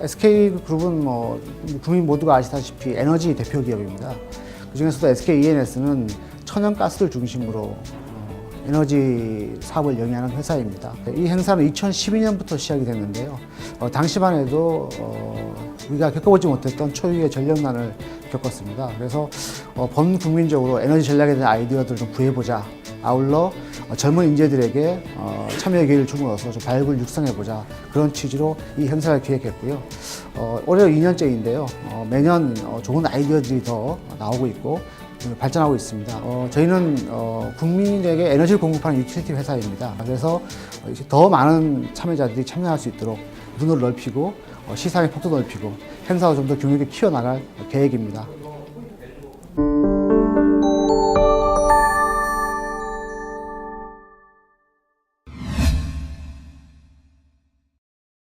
SK그룹은 뭐 국민 모두가 아시다시피 에너지 대표 기업입니다. 그중에서도 SKENS는 천연 가스를 중심으로 어, 에너지 사업을 영위하는 회사입니다. 이 행사는 2012년부터 시작이 됐는데요. 어, 당시만 해도 어, 우리가 겪어보지 못했던 초유의 전력난을 겪었습니다. 그래서 어, 본 국민적으로 에너지 전략에 대한 아이디어들을 좀 구해보자. 아울러 어, 젊은 인재들에게 어, 참여 기회를 좀 발굴 육성해보자. 그런 취지로 이 행사를 기획했고요. 어, 올해 2년째인데요. 어, 매년 어, 좋은 아이디어들이 더 나오고 있고 어, 발전하고 있습니다. 어, 저희는 어, 국민에게 에너지를 공급하는 유틸리티 회사입니다. 그래서 더 많은 참여자들이 참여할 수 있도록 문을 넓히고 어, 시장의 폭도 넓히고 행사도 좀 더 규모 있게 키워나갈 계획입니다.